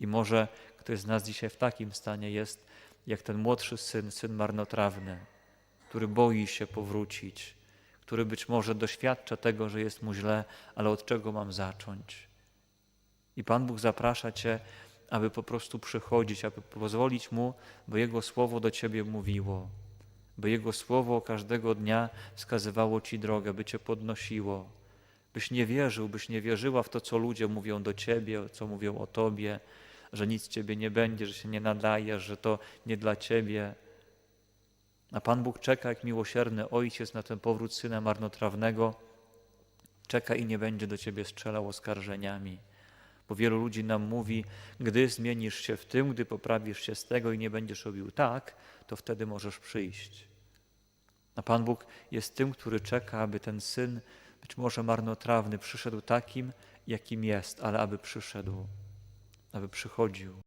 I może ktoś z nas dzisiaj w takim stanie jest, jak ten młodszy syn, syn marnotrawny, który boi się powrócić, który być może doświadcza tego, że jest mu źle, ale od czego mam zacząć? I Pan Bóg zaprasza Cię, aby po prostu przychodzić, aby pozwolić Mu, by Jego Słowo do Ciebie mówiło, by Jego Słowo każdego dnia wskazywało Ci drogę, by Cię podnosiło, byś nie wierzył, byś nie wierzyła w to, co ludzie mówią do Ciebie, co mówią o Tobie, że nic Ciebie nie będzie, że się nie nadajesz, że to nie dla Ciebie. A Pan Bóg czeka jak miłosierny Ojciec na ten powrót Syna marnotrawnego, czeka i nie będzie do Ciebie strzelał oskarżeniami. Bo wielu ludzi nam mówi, gdy zmienisz się w tym, gdy poprawisz się z tego i nie będziesz robił tak, to wtedy możesz przyjść. A Pan Bóg jest tym, który czeka, aby ten syn, być może marnotrawny, przyszedł takim, jakim jest, ale aby przyszedł, aby przychodził.